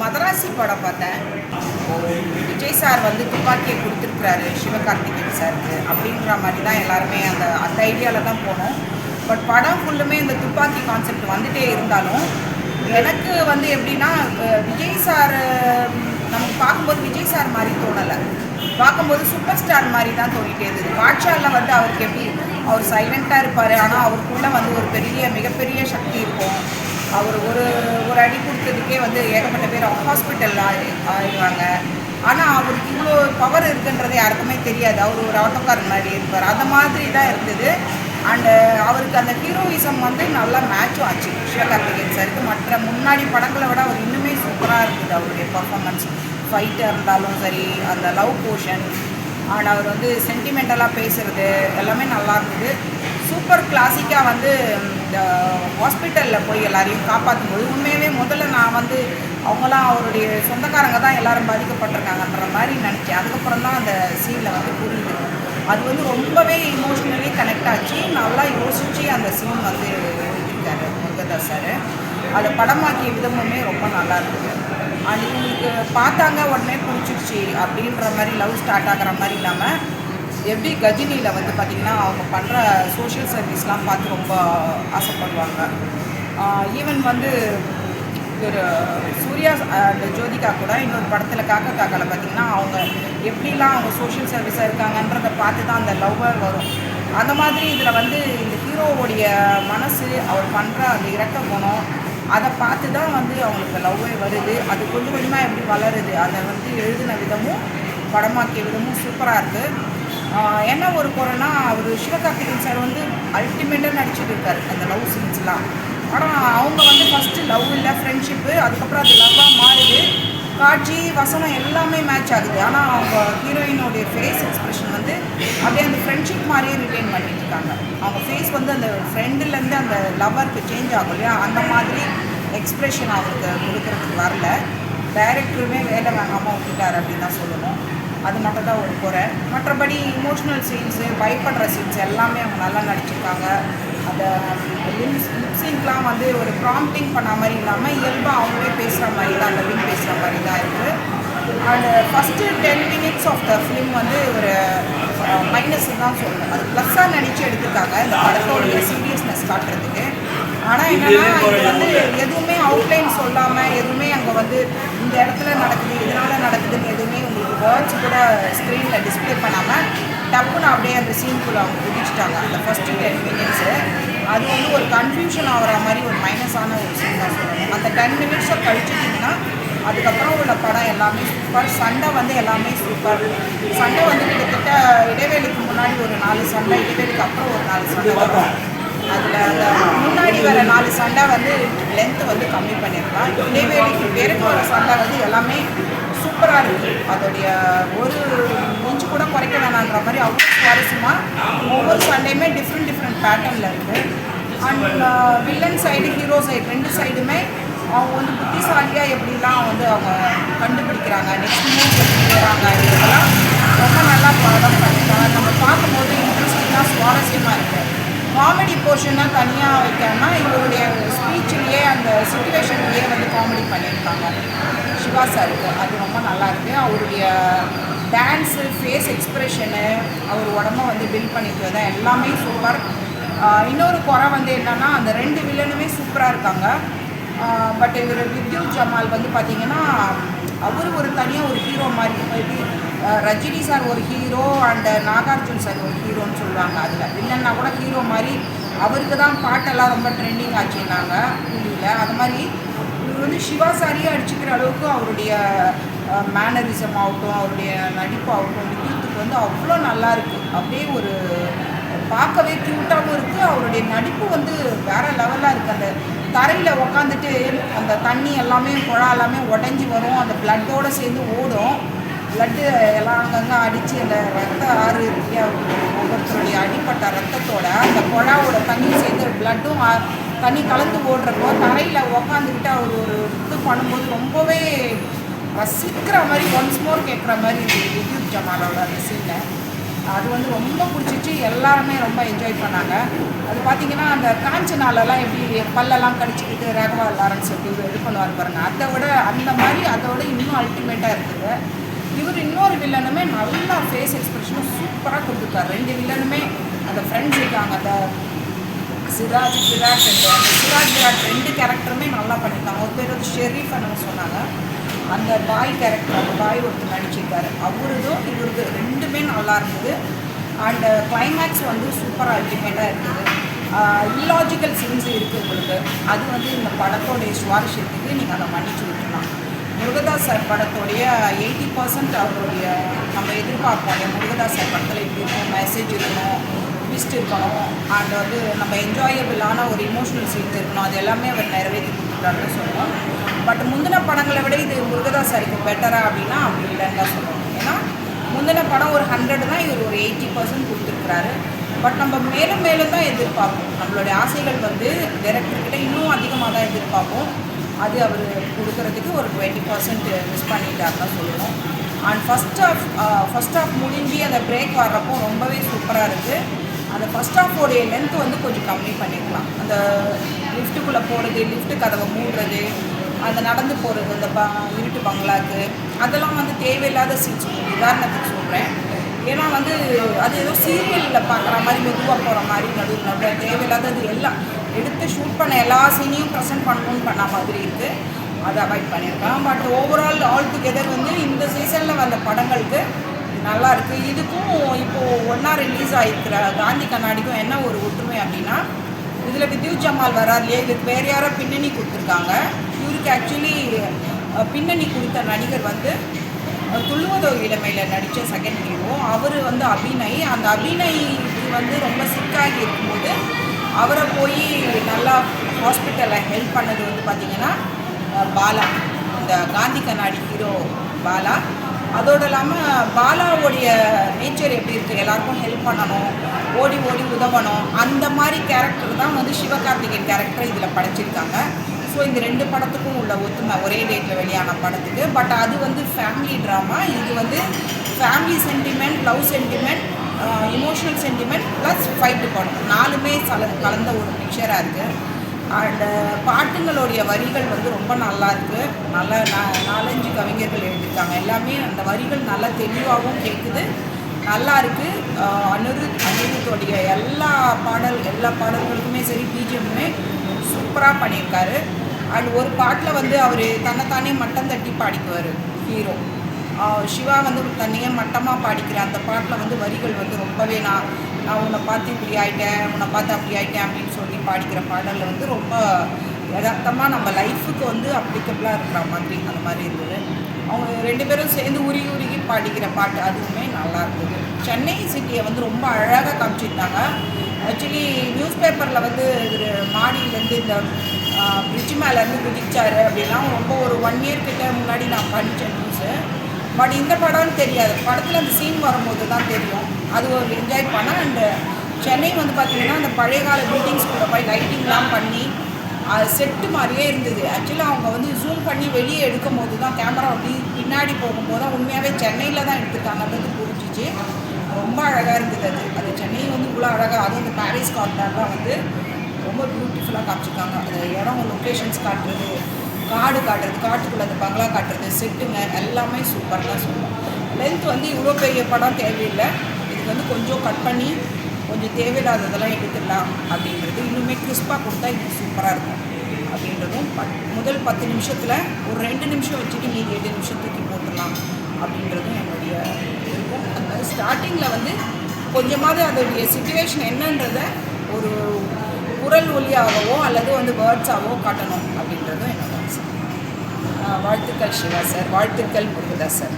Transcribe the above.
மதராசி படம் பார்த்தேன். விஜய் சார் வந்து துப்பாக்கியை கொடுத்துருக்குறாரு சிவகார்த்திகேயன் சாருக்கு அப்படின்ற மாதிரி தான் எல்லாருமே அந்த அந்த ஐடியாவில் தான் போனோம். பட் படம் ஃபுல்லுமே இந்த துப்பாக்கி கான்செப்ட் வந்துகிட்டே இருந்தாலும் எனக்கு வந்து எப்படின்னா விஜய் சார் நமக்கு பார்க்கும்போது விஜய் சார் மாதிரி தோணலை. பார்க்கும்போது சூப்பர் ஸ்டார் மாதிரி தான் தோணிட்டே இருந்தது. பாட்ஷாலில் வந்து அவருக்கு எப்படி அவர் சைலண்ட்டாக இருப்பார் ஆனால் அவருக்குள்ளே வந்து ஒரு பெரிய மிகப்பெரிய சக்தி இருக்கும். அவர் ஒரு ஒரு அடி கொடுத்ததுக்கே வந்து ஏகப்பட்ட பேர் ஹாஸ்பிட்டலில் ஆயிடுவாங்க. ஆனால் அவருக்கு இவ்வளோ பவர் இருக்குன்றது யாருக்குமே தெரியாது. அவர் ஒரு ஆட்டோக்காரன் மாதிரி இருப்பார். அந்த மாதிரி தான் இருந்தது. அண்டு அவருக்கு அந்த ஹீரோயிசம் வந்து நல்லா மேட்சும் ஆச்சு. சிவகார்த்திகேயன் சாருக்கு. மற்ற முன்னாடி படங்களை விட அவர் இன்னுமே சூப்பராக இருக்குது அவருடைய பர்ஃபாமன்ஸ் ஃபைட்டாக இருந்தாலும் சரி அந்த லவ் போர்ஷன் அண்ட் அவர் வந்து சென்டிமெண்டலாக பேசுகிறது எல்லாமே நல்லா இருந்தது. சூப்பர் கிளாசிக்காக வந்து இந்த ஹாஸ்பிட்டலில் போய் எல்லாரையும் காப்பாற்றும் போது உண்மையாகவே முதல்ல நான் வந்து அவங்களாம் அவருடைய சொந்தக்காரங்க தான் எல்லாரும் பாதிக்கப்பட்டிருக்காங்கன்ற மாதிரி நினச்சேன். அதுக்கப்புறம் தான் அந்த சீனில் வந்து புரியுது. அது வந்து ரொம்பவே இமோஷ்னலி கனெக்ட் ஆச்சு. நல்லா யோசித்து அந்த சீன் வந்து எழுதியிருக்காரு முருகதாஸ் சார் அதை படமாக்கிய விதமுமே ரொம்ப நல்லா இருக்குது அது இவங்களுக்கு பார்த்தாங்க உடனே பிடிச்சிருச்சு அப்படின்ற மாதிரி லவ் ஸ்டார்ட் ஆகிற மாதிரி இல்லாமல் எப்படி கஜினியில் வந்து பார்த்திங்கன்னா அவங்க பண்ணுற சோஷியல் சர்வீஸ்லாம் பார்த்து ரொம்ப ஆசைப்படுவாங்க. ஈவன் வந்து ஒரு சூர்யா அண்ட் ஜோதிகா கூட இன்னொரு படத்தில் காக்கா காக்கால பார்த்தீங்கன்னா அவங்க எப்படிலாம் அவங்க சோஷியல் சர்வீஸாக இருக்காங்கன்றதை பார்த்து தான் அந்த லவ்வர் வரும். அந்த மாதிரி இதில் வந்து இந்த ஹீரோவுடைய மனசு அவர் பண்ணுற அந்த இறக்க குணம் அதை பார்த்து தான் வந்து அவங்களுக்கு லவ்வே வருது. அது கொஞ்சம் கொஞ்சமாக எப்படி வளருது அதை வந்து எழுதின விதமும் படமாக்கிய விதமும் சூப்பராக இருக்குது என்ன ஒரு குறைனா அவர் சிவகார்த்திகேயன் சார் வந்து அல்டிமேட்டாக நடிச்சிட்டு இருக்கார் அந்த லவ் சீன்ஸ்லாம் ஆனால் அவங்க வந்து ஃபஸ்ட்டு லவ் இல்லை ஃப்ரெண்ட்ஷிப்பு அதுக்கப்புறம் அது லவ்வாக மாறுது. காட்சி வசனம் எல்லாமே மேட்ச் ஆகுது. ஆனால் அவங்க ஹீரோயினோடைய ஃபேஸ் எக்ஸ்பிரஷன் வந்து அப்படியே அந்த ஃப்ரெண்ட்ஷிப் மாதிரியே ரிட்டைன் பண்ணிட்டு இருக்காங்க. அவங்க ஃபேஸ் வந்து அந்த ஃப்ரெண்டுலேருந்து அந்த லவ்வருக்கு சேஞ்ச் ஆகும் இல்லையா? அந்த மாதிரி எக்ஸ்பிரஷன் அவருக்கு கொடுக்கறதுக்கு வரல. டைரக்டருமே வேலை வாங்காமல் விட்டுட்டார் அப்படின்னு தான் சொல்லணும். அது மட்டும் தான் ஒரு குறை. மற்றபடி இமோஷ்னல் சீன்ஸு பயப்படுற சீன்ஸ் எல்லாமே அவங்க நல்லா நடிச்சிருக்காங்க. அந்த லிப்ஸ் லிப்ஸிங்க்லாம் வந்து ஒரு ப்ராம்ப்டிங் பண்ண மாதிரி இல்லாமல் இயல்பாக அவங்களே பேசுகிற மாதிரி தான் அந்த லிங் பேசுகிற மாதிரி தான் இருக்குது and first ten minutes of the film வந்து ஒரு மைனஸ் தான் சொல்லணும். அது ப்ளஸ்ஸாக நினச்சி எடுத்திருக்காங்க இந்த படத்தோடைய சீரியஸ்னஸ் காட்டுறதுக்கு. ஆனால் என்னன்னா இது வந்து எதுவுமே அவுட்லைன் சொல்லாமல் எதுவுமே அங்கே வந்து இந்த இடத்துல நடக்குது இதனால் நடக்குதுன்னு எதுவுமே வேர்ட்ஸ் கூட ஸ்க்ரீனில் டிஸ்ப்ளே பண்ணாமல் டப்புன்னு அப்படியே அந்த சீனுக்குள்ளே அவங்க குதிச்சிட்டாங்க. அந்த ஃபஸ்ட்டு டென் மினிட்ஸு அது வந்து ஒரு கன்ஃபியூஷன் ஆகிற மாதிரி ஒரு மைனஸான ஒரு சீன் தான் சொல்லுவாங்க. அந்த டென் மினிட்ஸை கழிச்சிட்டிங்கன்னா அதுக்கப்புறம் உள்ள படம் எல்லாமே சூப்பர் சண்டை வந்து எல்லாமே சூப்பர் சண்டை வந்து கிட்டத்தட்ட இடைவேளைக்கு முன்னாடி ஒரு நாலு சண்டை இடைவேளைக்கு அப்புறம் ஒரு நாலு சண்டை வரும். அதில் அந்த முன்னாடி வர நாலு சண்டை வந்து லென்த்து வந்து கம்மி பண்ணியிருக்கலாம். இடைவேளைக்கு பிறகு வர சண்டை வந்து எல்லாமே சூப்பராக இருக்குது அதோடைய ஒரு இன்ச்சு கூட குறைக்க வேணான்ற மாதிரி அவ்வளோ சுவாரஸ்யமாக ஒவ்வொரு சண்டையுமே டிஃப்ரெண்ட் டிஃப்ரெண்ட் பேட்டர்னில் இருக்குது and villain side hero side ரெண்டு சைடுமே அவங்க வந்து புத்திசாலியாக எப்படிலாம் வந்து அவங்க கண்டுபிடிக்கிறாங்க நெக்ஸ்ட் மூவ் எப்படி போகிறாங்க இதெல்லாம் ரொம்ப நல்லா படம் பண்ணியிருக்காங்க நம்ம பார்க்கும்போது இன்ட்ரெஸ்டிங்காக சுவாரஸ்யமாக இருக்குது காமெடி போர்ஷனாக தனியாக வைக்காமல் இவருடைய ஸ்பீச்சிலேயே அந்த சுச்சுவேஷன்லேயே வந்து காமெடி பண்ணியிருக்காங்க. சிவா சாருக்கு. அது ரொம்ப நல்லாயிருக்கு அவருடைய டான்ஸு ஃபேஸ் எக்ஸ்ப்ரெஷனு அவர் உடம்ப வந்து பில்ட் பண்ணிக்கிறது தான் எல்லாமே சூப்பர் இன்னொரு குறை வந்து என்னன்னா அந்த ரெண்டு வில்லனுமே சூப்பராக இருக்காங்க. பட் இவர் வித்யுத் ஜமால் வந்து பார்த்திங்கன்னா அவர் ஒரு தனியாக ஒரு ஹீரோ மாதிரி ரஜினி சார் ஒரு ஹீரோ அண்ட் நாகார்ஜுன் சார் ஒரு ஹீரோன்னு சொல்லுவாங்க அதில். இல்லைன்னா கூட ஹீரோ மாதிரி அவருக்கு தான் பாட்டெல்லாம் ரொம்ப ட்ரெண்டிங் ஆச்சுன்னாங்க டிவியில் அது மாதிரி இவர் வந்து சிவா சாரியே அடிச்சுக்கிற அளவுக்கு அவருடைய மேனரிசம் ஆகட்டும் அவருடைய நடிப்பு ஆகட்டும் வித்யுத்துக்கு வந்து அவ்வளோ நல்லா இருக்குது அப்படியே ஒரு பார்க்கவே க்யூட்டாகவும் இருக்குது அவருடைய நடிப்பு வந்து வேறு லெவலாக இருக்குது அந்த தரையில் உக்காந்துட்டு அந்த தண்ணி எல்லாமே குழா எல்லாமே உடஞ்சி வரும். அந்த பிளட்டோடு சேர்ந்து ஓடும். பிளட்டு எல்லாம் அங்கங்கே அடித்து அந்த ரத்த ஆறு இருக்கு. ஒவ்வொருத்தருடைய அடிப்பட்ட ரத்தத்தோட அந்த குழாவோட தண்ணி சேர்ந்து பிளட்டும் தண்ணி கலந்து ஓடுறப்போ தரையில் உக்காந்துக்கிட்டு அவர் ஒரு இது பண்ணும்போது ரொம்பவே ரசிக்கிற மாதிரி ஒன்ஸ் மோர் கேட்குற மாதிரி இருக்குது ஜமாலோட அந்த சீனை அது வந்து ரொம்ப பிடிச்சிச்சு. எல்லாருமே ரொம்ப என்ஜாய் பண்ணாங்க. அது பார்த்தீங்கன்னா அந்த காஞ்சனாலலாம் எப்படி பல்லெல்லாம் கடிச்சிக்கிட்டு ராகவா லாரன்ஸ் எப்படி இது பண்ணுவார் பாருங்க. அதை விட அந்த மாதிரி அதோட இன்னும் அல்டிமேட்டாக இருக்குது. இவர் இன்னொரு வில்லனுமே நல்லா ஃபேஸ் எக்ஸ்பிரஷனும் சூப்பராக கொடுத்துருக்காரு. ரெண்டு வில்லனுமே அந்த ஃப்ரெண்ட்ஸ் இருக்காங்க. அந்த சிராஜ் விராட் அந்த சிராஜ் விராட் ரெண்டு கேரக்டருமே நல்லா பண்ணியிருக்காங்க. ஒரு பேர் வந்து ஷெரீஃப் சொன்னாங்க. அந்த பாய் கேரக்டர் அந்த பாய் ஒருத்தர் நடிச்சிருக்காரு. அவருதும் இவருது ரெண்டுமே நல்லா இருந்தது. அண்ட் கிளைமேக்ஸ் வந்து சூப்பராக அல்டிமேட்டாக இருந்தது. இல்லாஜிக்கல் சீன்ஸ் இருக்குது உங்களுக்கு. அது வந்து இந்த படத்தோடைய சுவாரஸ்யத்துக்கு நீங்கள் அதை மன்னிச்சு விட்டுலாம் முருகதாஸ் சார் படத்தோடைய எயிட்டி பர்சன்ட் அவருடைய நம்ம எதிர்பார்ப்போம். என் முருகதாஸ் சார் படத்தில் இப்படி இருக்கும் மெசேஜ் இருக்கணும் ட்விஸ்ட் இருக்கணும் அண்ட் வந்து நம்ம என்ஜாயபிளான ஒரு இமோஷனல் சீன்ஸ் இருக்கணும். அது எல்லாமே அவர் நிறைவேற்றி கொடுத்துட்டாருன்னு சொல்லுவோம் பட் முந்தின படங்களை விட இது முருகதாஸ் சாருக்கு பெட்டரா அப்படின்னா அப்படி இல்லைன்னு தான் சொல்லுவோம் ஏன்னா முந்தின படம் ஒரு ஹண்ட்ரட் தான் இவர் ஒரு எயிட்டி பர்சன்ட் கொடுத்துருக்குறாரு. பட் நம்ம மேலும் மேலும் தான் எதிர்பார்ப்போம். நம்மளுடைய ஆசைகள் வந்து டேரக்டர்கிட்ட இன்னும் அதிகமாக தான் எதிர்பார்ப்போம். அது அவர் கொடுக்கறதுக்கு ஒரு டுவெண்ட்டி பர்சன்ட் மிஸ் பண்ணிட்டாருன்னு தான் சொல்லணும். And first half first half முடிஞ்சு அந்த பிரேக் வர்றப்போ ரொம்பவே சூப்பராக இருக்குது அந்த ஃபஸ்ட் ஆஃபோடைய லென்த் வந்து கொஞ்சம் கம்மி பண்ணிக்கலாம். அந்த லிஃப்ட்டுக்குள்ளே போகிறது லிஃப்ட்டு கதவை மூடுறது அந்த நடந்து போகிறது அந்த ப இருட்டு பங்களாக்கு அதெல்லாம் வந்து தேவையில்லாத சீன்ஸ் உதாரணத்துக்கு சொல்கிறேன் ஏன்னா வந்து அது ஏதோ சீரியலில் பார்க்குற மாதிரி மெதுவாக போகிற மாதிரி நடுவில் நடுவில் தேவையில்லாதது எல்லாம் எடுத்து ஷூட் பண்ண எல்லா சீனையும் ப்ரெசென்ட் பண்ணணும்னு பண்ண மாதிரி இருக்குது அதை அவாய்ட் பண்ணியிருக்கேன் பட் ஓவரால் ஆல் டுகெதர் வந்து இந்த சீசனில் வந்த படங்களுக்கு நல்லா இருக்குது இதுக்கும் இப்போது ஒன்றா ரிலீஸ் ஆகிருக்கிற காந்தி கண்ணாடிக்கும் என்ன ஒரு ஒற்றுமை அப்படின்னா இதில் வித்யுத் ஜமால் வரார் இல்லையா இதுக்கு வேறு யாரோ பின்னணி கொடுத்துருக்காங்க. இவருக்கு ஆக்சுவலி பின்னணி கொடுத்த நடிகர் வந்து துள்ளுவதோ இளமையில் நடித்த செகண்ட் ஹீரோ அவர் வந்து அபிநய். அந்த அபிநய் வந்து ரொம்ப சிக்காகி இருக்கும்போது அவரை போய் நல்லா ஹாஸ்பிட்டலில் ஹெல்ப் பண்ணது வந்து பார்த்திங்கன்னா பாலா. இந்த காந்தி கண்ணாடி ஹீரோ பாலா. அதோடு இல்லாமல் பாலாவுடைய நேச்சர் எப்படி இருக்குது எல்லாருக்கும் ஹெல்ப் பண்ணணும் ஓடி ஓடி உதவணும். அந்த மாதிரி கேரக்டர் தான் வந்து சிவகார்த்திகேயன் கேரக்டர் இதில் படைச்சிருக்காங்க. ஸோ இந்த ரெண்டு படத்துக்கும் உள்ள ஒத்துமை ஒரே டேட்டில் வெளியான படத்துக்கு. பட் அது வந்து ஃபேமிலி ட்ராமா இது வந்து family sentiment love sentiment emotional sentiment plus fight படம். நாலுமே கல கலந்த ஒரு பிக்சராக இருக்குது அண்டு பாட்டுங்களுடைய வரிகள் வந்து ரொம்ப நல்லா இருக்குது நல்ல நாலஞ்சு கவிஞர்கள் எழுதியிருக்காங்க. எல்லாமே அந்த வரிகள் நல்லா தெளிவாகவும் கேட்குது நல்லா இருக்குது uh, அனிருத் அனிருத்தோடைய எல்லா பாடல் எல்லா பாடல்களுக்குமே சரி பிஜிஎம்மே சூப்பராக பண்ணியிருக்காரு. அண்ட் ஒரு பாட்டில் வந்து அவர் தன்னைத்தானே மட்டம் தட்டி பாடிக்குவார் ஹீரோ சிவா வந்து தன்னையே மட்டமாக பாடிக்கிற அந்த பாட்டில் வந்து வரிகள் வந்து ரொம்பவே நான் நான் உன்னை பார்த்து இப்படி ஆகிட்டேன் உன்னை பார்த்து அப்படி ஆகிட்டேன் அப்படின்னு சொல்லி பாடிக்கிற பாடலில் வந்து ரொம்ப யதார்த்தமாக நம்ம லைஃபுக்கு வந்து அப்ளிகபிளாக இருக்கிற மாதிரி அந்த மாதிரி இருந்தது. அவங்க ரெண்டு பேரும் சேர்ந்து உருகி உருகி பாடிக்கிற பாட்டு அதுவுமே நல்லா இருந்தது. சென்னை சிட்டியை வந்து ரொம்ப அழகாக காமிச்சிருந்தாங்க. ஆக்சுவலி நியூஸ் பேப்பரில் வந்து மாடியிலேருந்து இந்த பிரிட்ஜ் மேலேருந்து குதிச்சாரு அப்படிலாம் ரொம்ப ஒரு ஒன் இயர் கிட்ட முன்னாடி நான் படித்தேன் நியூஸு பட் இந்த படம்னு தெரியாது. படத்தில் அந்த சீன் வரும்போது தான் தெரியும். அது ஒரு என்ஜாய் பண்ணால் அண்டு சென்னை வந்து பார்த்திங்கன்னா அந்த பழைய கால பில்டிங்ஸ் கூட போய் லைட்டிங்லாம் பண்ணி அது செட்டு மாதிரியே இருந்தது. ஆக்சுவலாக அவங்க வந்து ஜூம் பண்ணி வெளியே எடுக்கும் போது தான் கேமரா அப்படி பின்னாடி போகும்போது தான் உண்மையாகவே சென்னையில் தான் எடுத்துருக்காங்கன்றது புரிஞ்சிச்சு. ரொம்ப அழகாக இருந்தது அது. அது சென்னை வந்து இவ்வளோ அழகாக அதுவும் அந்த பாரிஸ் கார்னர்லாம் வந்து ரொம்ப பியூட்டிஃபுல்லாக காமிச்சிருக்காங்க. அந்த இடம் லொக்கேஷன்ஸ் காட்டுறது காடு காட்டுறது காட்டுக்குள்ளே அந்த பங்களா காட்டுறது செட்டுங்க எல்லாமே சூப்பர் தான் சொல்லுவோம் லென்த் வந்து இவ்வளோ பெரிய படம் தேவையில்லை. இதுக்கு வந்து கொஞ்சம் கட் பண்ணி கொஞ்சம் தேவையில்லாததெல்லாம் எடுத்துடலாம் அப்படின்றது இன்னுமே கிறிஸ்பாக கொடுத்தா இன்னும் சூப்பராக இருக்கும் அப்படின்றதும் பத் முதல் பத்து நிமிஷத்தில் ஒரு ரெண்டு நிமிஷம் வச்சுட்டு நீங்கள் எட்டு நிமிஷத்துக்கு போட்டுடலாம் அப்படின்றதும் என்னுடைய இருக்கும் அந்த ஸ்டார்டிங்கில் வந்து கொஞ்சமாவது அதோடைய சுச்சுவேஷன் என்னன்றதை ஒரு குரல் ஒலியாகவோ அல்லது வந்து வேர்ட்ஸாகவோ காட்டணும் அப்படின்றதும் என்னோட ஆசை. வாழ்த்துக்கள் சிவா சார். வாழ்த்துக்கள் முருகதாஸ் சார்.